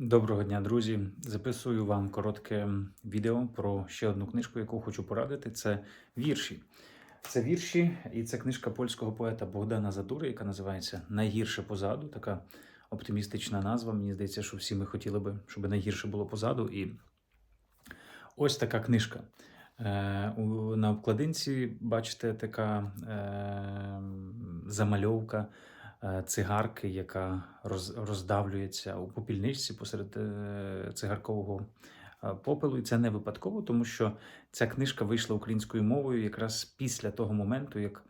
Доброго дня, друзі! Записую вам коротке відео про ще одну книжку, яку хочу порадити. Це вірші. Це вірші, і це книжка польського поета Богдана Задури, яка називається Найгірше позаду. Така оптимістична назва. Мені здається, що всі ми хотіли би, щоб найгірше було позаду. І ось така книжка. Е, На обкладинці бачите така е, замальовка цигарки, яка роз, роздавлюється у попільничці посеред е, цигаркового е, попелу. І це не випадково, тому що ця книжка вийшла українською мовою якраз після того моменту, як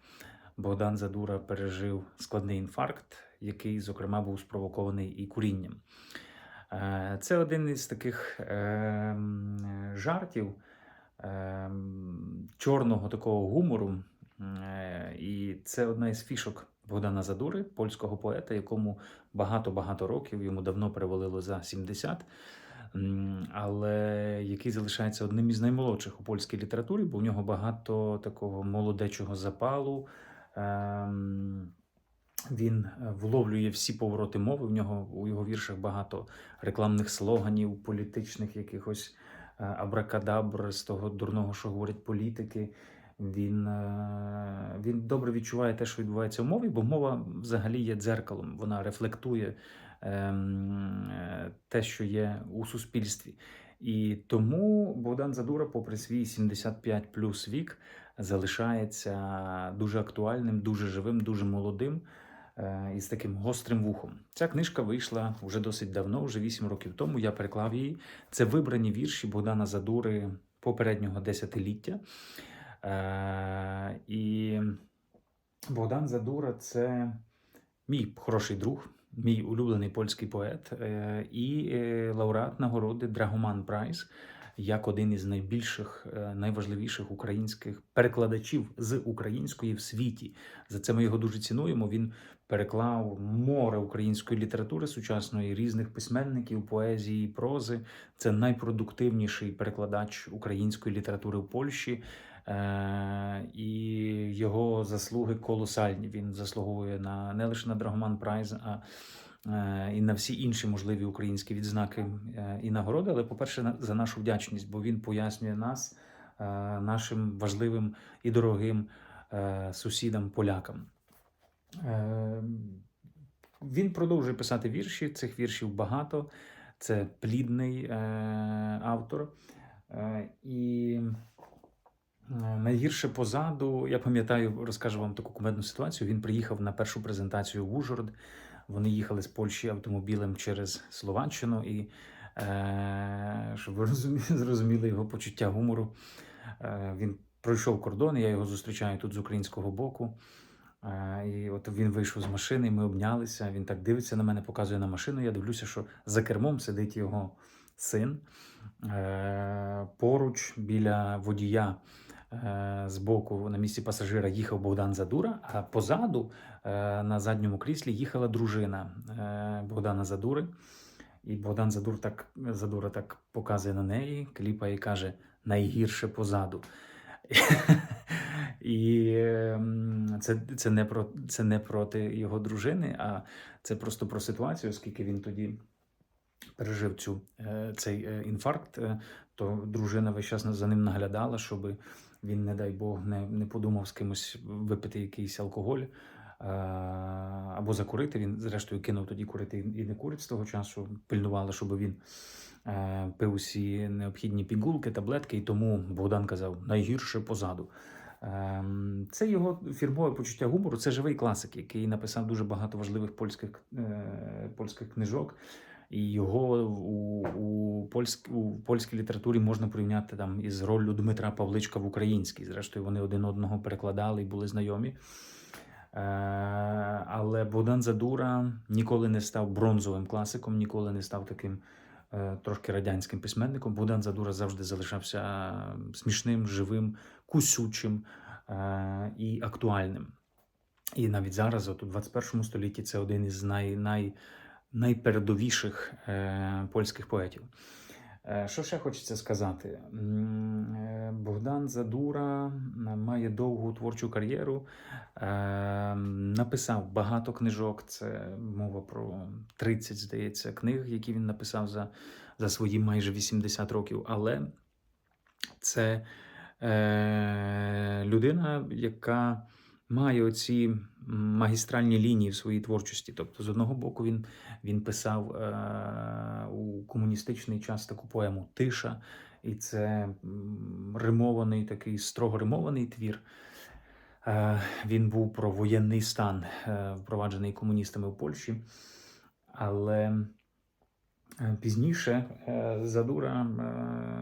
Богдан Задура пережив складний інфаркт, який, зокрема, був спровокований і курінням. Е, Це один із таких е, жартів чорного такого гумору. Е, І це одна із фішок Богдана Задури, польського поета, якому багато-багато років, йому давно перевалило за 70, але який залишається одним із наймолодших у польській літературі, бо в нього багато такого молодечого запалу. Ем, Він е, вловлює всі повороти мови. В нього у його віршах багато рекламних слоганів, політичних якихось е, абракадабр з того дурного, що говорять політики. Він, е, він добре відчуває те, що відбувається в мові, бо мова взагалі є дзеркалом. Вона рефлектує ем, е, те, що є у суспільстві. І тому Богдан Задура, попри свій 75 плюс вік, залишається дуже актуальним, дуже живим, дуже молодим е, і з таким гострим вухом. Ця книжка вийшла вже досить давно, вже 8 років тому. Я переклав її. Це вибрані вірші Богдана Задури попереднього десятиліття. Е, і Богдан Задура це мій хороший друг, мій улюблений польський поет е, і е, лауреат нагороди Драгоман Прайс як один із найбільших, найважливіших українських перекладачів з української в світі. За це ми його дуже цінуємо. Він переклав море української літератури сучасної, різних письменників, поезії, прози. Це найпродуктивніший перекладач української літератури в Польщі. Е, і його заслуги колосальні. Він заслуговує на не лише на Драгоман Прайз, а е, і на всі інші можливі українські відзнаки е, і нагороди. Але, по-перше, за нашу вдячність, бо він пояснює нас, нашим важливим і дорогим сусідам полякам. Е, Він продовжує писати вірші. Цих віршів багато. Це плідний автор. І Найгірше позаду, я пам'ятаю, розкажу вам таку кумедну ситуацію. Він приїхав на першу презентацію в Ужгород. Вони їхали з Польщі автомобілем через Словаччину, і е, щоб ви розуміли, зрозуміли його почуття гумору. Е, він пройшов кордон, я його зустрічаю тут з українського боку. Е, і от він вийшов з машини, ми обнялися. Він так дивиться на мене, показує на машину. Я дивлюся, що за кермом сидить його син. Е, поруч біля водія е, збоку на місці пасажира їхав Богдан Задура, а позаду е, на задньому кріслі їхала дружина е, Богдана Задури. І Богдан Задур так, Задура так показує на неї, кліпає і каже: найгірше позаду. І ем, це, це, не про, це не проти його дружини, а це просто про ситуацію, оскільки він тоді пережив цю, цей інфаркт, то дружина весь час за ним наглядала, щоб він, не дай Бог, не, не подумав з кимось випити якийсь алкоголь е, або закурити. Він, зрештою, кинув тоді курити і не курить з того часу. Пильнувала, щоб він е, пив усі необхідні пігулки, таблетки, і тому Богдан казав найгірше позаду. Ем, Це його фірмове почуття гумору. Це живий класик, який написав дуже багато важливих польських, е, польських книжок. І його у, у, польськ, у польській літературі можна порівняти там із роллю Дмитра Павличка в українській. Зрештою, вони один одного перекладали і були знайомі. Е, але Богдан Задура ніколи не став бронзовим класиком, ніколи не став таким е, трошки радянським письменником. Богдан Задура завжди залишався е, смішним, живим, кусючим е, і актуальним. І навіть зараз, от у 21 столітті, це один із най, най, найпередовіших е, польських поетів. Е, Що ще хочеться сказати? Е, Богдан Задура має довгу творчу кар'єру, е, написав багато книжок. Це мова про 30, здається, книг, які він написав за, за свої майже 80 років. Але це е, людина, яка має оці магістральні лінії в своїй творчості. Тобто, з одного боку, він, він писав е, у комуністичний час таку поему Тиша, і це римований такий строго римований твір. Е, Він був про воєнний стан, е, впроваджений комуністами в Польщі. Але е, пізніше е, Задура е,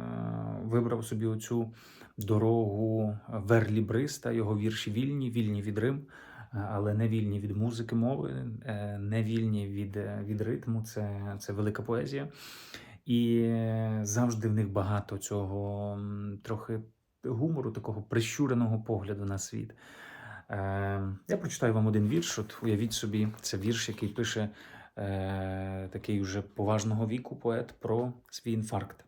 вибрав собі оцю дорогу верлібриста, його вірші вільні, вільні від Рим, е, але не вільні від музики мови, е, не вільні від, е, від ритму. Це, це велика поезія. І е, завжди в них багато цього трохи гумору, такого прищуреного погляду на світ. Е, я прочитаю вам один вірш. От уявіть собі, це вірш, який пише е, такий уже поважного віку поет про свій інфаркт.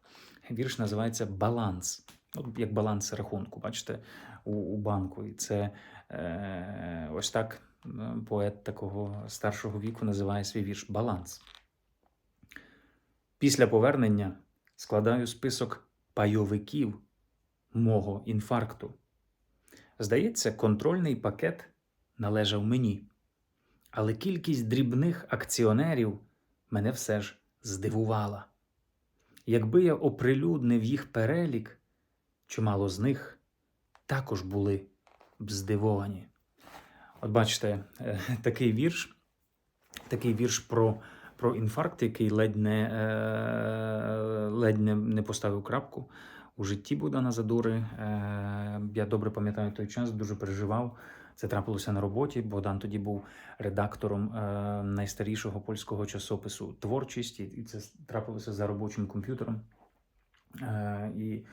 Вірш називається Баланс. От як баланс рахунку, бачите, у, у банку. І це е, ось так е, поет такого старшого віку називає свій вірш Баланс. Після повернення складаю список пайовиків мого інфаркту. Здається, контрольний пакет належав мені, але кількість дрібних акціонерів мене все ж здивувала. Якби я оприлюднив їх перелік, чимало з них також були б здивовані. От бачите, е, такий вірш, такий вірш про, про інфаркт, який ледь не, е, ледь не, не поставив крапку у житті Богдана Задури. Е, Я добре пам'ятаю той час, дуже переживав. Це трапилося на роботі. Богдан тоді був редактором е, найстарішого польського часопису Творчість, і- це трапилося за робочим комп'ютером. Е, І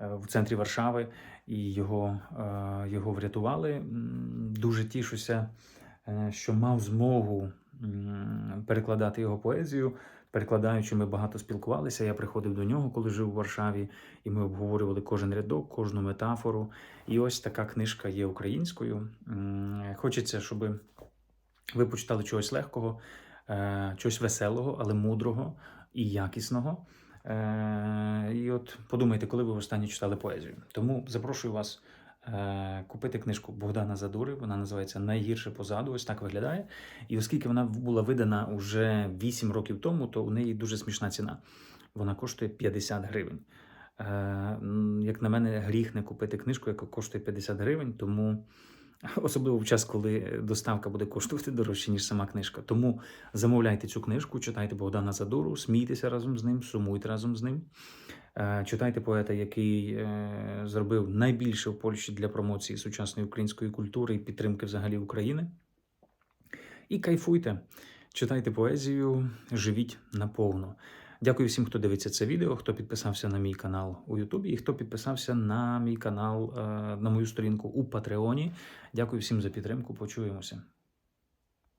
в центрі Варшави, і його, його врятували. Дуже тішуся, що мав змогу перекладати його поезію. Перекладаючи, ми багато спілкувалися. Я приходив до нього, коли жив у Варшаві, і ми обговорювали кожен рядок, кожну метафору. І ось така книжка є українською. Хочеться, щоб ви почитали чогось легкого, е, чогось веселого, але мудрого і якісного. Е, І от подумайте, коли ви востаннє читали поезію. Тому запрошую вас купити книжку Богдана Задури. Вона називається Найгірше позаду. Ось так виглядає. І оскільки вона була видана уже 8 років тому, то у неї дуже смішна ціна. Вона коштує 50 гривень. Е, Як на мене, гріх не купити книжку, яка коштує 50 гривень, тому особливо в час, коли доставка буде коштувати дорожче, ніж сама книжка. Тому замовляйте цю книжку, читайте Богдана Задуру, смійтеся разом з ним, сумуйте разом з ним. Е, Читайте поета, який е, зробив найбільше в Польщі для промоції сучасної української культури і підтримки взагалі України. І кайфуйте, читайте поезію, живіть наповно. Дякую всім, хто дивиться це відео, хто підписався на мій канал у Ютубі і хто підписався на мій канал, е, на мою сторінку у Патреоні. Дякую всім за підтримку. Почуємося.